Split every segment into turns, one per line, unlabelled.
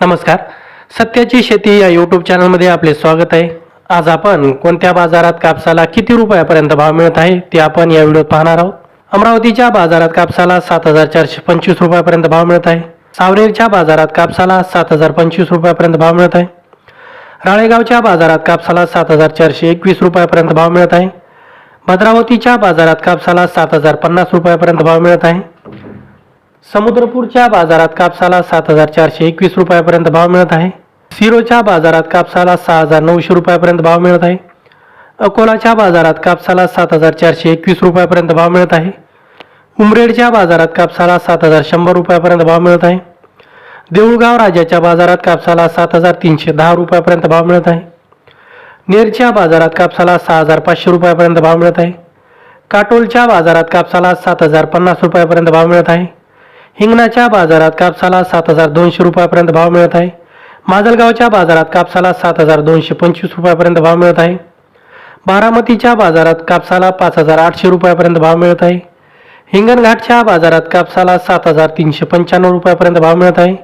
नमस्कार. सत्याची शेती या यूट्यूब चॅनलमध्ये आपले स्वागत आहे. आज आपण कोणत्या बाजारात कापसाला किती रुपयापर्यंत भाव मिळत आहे ते आपण या व्हिडिओत पाहणार आहोत. अमरावतीच्या बाजारात कापसाला सात हजार चारशे पंचवीस रुपयापर्यंत भाव मिळत आहे. सावनेरच्या बाजारात कापसाला सात हजार पंचवीस रुपयापर्यंत भाव मिळत आहे. राळेगावच्या बाजारात कापसाला सात हजार चारशे एकवीस रुपयापर्यंत भाव मिळत आहे. भद्रावतीच्या बाजारात कापसाला सात हजार पन्नास रुपयापर्यंत भाव मिळत आहे. समुद्रपूरच्या बाजारात कापसाला सात हजार चारशे एकवीस रुपयापर्यंत भाव मिळत आहे. सिरोच्या बाजारात कापसाला सहा हजार नऊशे रुपयापर्यंत भाव मिळत आहे. अकोलाच्या बाजारात कापसाला सात हजार चारशे एकवीस रुपयापर्यंत भाव मिळत आहे. उमरेडच्या बाजारात कापसाला सात हजार शंभर रुपयापर्यंत भाव मिळत आहे. देऊळगाव राजाच्या बाजारात कापसाला सात हजार तीनशे दहा रुपयापर्यंत भाव मिळत आहे. नेरच्या बाजारात कापसाला सहा हजार पाचशे रुपयापर्यंत भाव मिळत आहे. काटोलच्या बाजारात कापसाला सात हजार पन्नास रुपयापर्यंत भाव मिळत आहे. हिंगणाच्या बाजारात कापसाला सात हजार दोनशे रुपयापर्यंत भाव मिळत आहे. माजलगावच्या बाजारात कापसाला सात हजार दोनशे पंचवीस रुपयापर्यंत भाव मिळत आहे. बारामतीच्या बाजारात कापसाला पाच हजार आठशे रुपयापर्यंत भाव मिळत आहे. हिंगणघाटच्या बाजारात कापसाला सात हजार तीनशे पंच्याण्णव रुपयापर्यंत भाव मिळत आहे.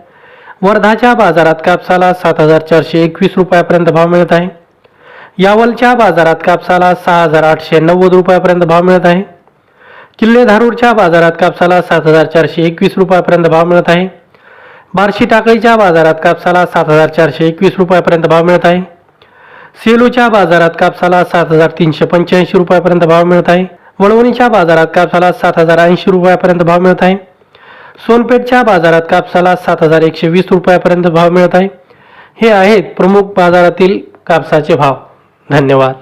वर्धाच्या बाजारात कापसाला सात हजार चारशे एकवीस रुपयापर्यंत भाव मिळत आहे. यावलच्या बाजारात कापसाला सहा हजार आठशे नव्वद रुपयापर्यंत भाव मिळत आहे. किल्ले धारूरच्या बाजारात कापसाला सात हजार चारशे एकवीस रुपयापर्यंत भाव मिळत आहे. बार्शी टाकळीच्या बाजारात कापसाला सात हजार चारशे एकवीस रुपयापर्यंत भाव मिळत आहे. सेलूच्या बाजारात कापसाला सात हजार तीनशे पंच्याऐंशी रुपयापर्यंत भाव मिळत आहे. वळवणीच्या बाजारात कापसाला सात हजार ऐंशी रुपयापर्यंत भाव मिळत आहे. सोनपेठच्या बाजारात कापसाला सात हजार एकशे वीस रुपयापर्यंत भाव मिळत आहे. हे आहेत प्रमुख बाजारातील कापसाचे भाव. धन्यवाद.